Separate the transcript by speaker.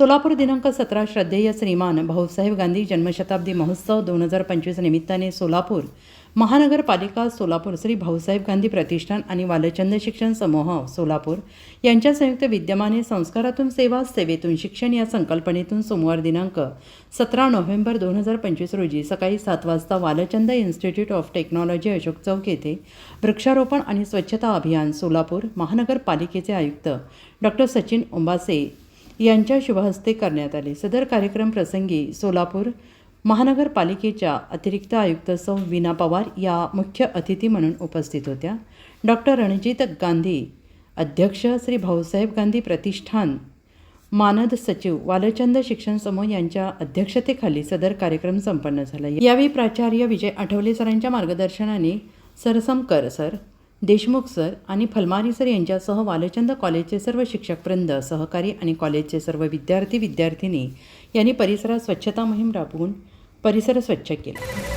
Speaker 1: सोलापूर दिनांक सतरा श्रद्धेय श्रीमान भाऊसाहेब गांधी जन्मशताब्दी महोत्सव दोन हजार पंचवीस निमित्ताने सोलापूर महानगरपालिका सोलापूर श्री भाऊसाहेब गांधी प्रतिष्ठान आणि वालचंद शिक्षण समूह सोलापूर यांच्या संयुक्त विद्यमाने संस्कारातून सेवा सेवेतून शिक्षण या संकल्पनेतून सोमवार दिनांक सतरा नोव्हेंबर दोन हजार पंचवीस रोजी सकाळी सात वाजता Walchand institute of technology Ashok Chowk येथे वृक्षारोपण आणि स्वच्छता अभियान सोलापूर महानगरपालिकेचे आयुक्त डॉक्टर सचिन ओंबासे यांच्या शुभहस्ते करण्यात आले. सदर कार्यक्रम प्रसंगी सोलापूर महानगरपालिकेच्या अतिरिक्त आयुक्त सौ. विना पवार या मुख्य अतिथी म्हणून उपस्थित होत्या. डॉक्टर रणजित गांधी अध्यक्ष श्री भाऊसाहेब गांधी प्रतिष्ठान मानद सचिव वालचंद शिक्षण समूह यांच्या अध्यक्षतेखाली सदर कार्यक्रम संपन्न झाला. यावेळी प्राचार्य विजय आठवले सरांच्या मार्गदर्शनाने सरसमकर सर देशमुख सर आणि फलमारी सर यांच्यासह वालचंद कॉलेजचे सर्व शिक्षकवृंद सहकारी आणि कॉलेजचे सर्व विद्यार्थी विद्यार्थिनी यांनी परिसरात स्वच्छता मोहीम राबवून परिसर स्वच्छ केला.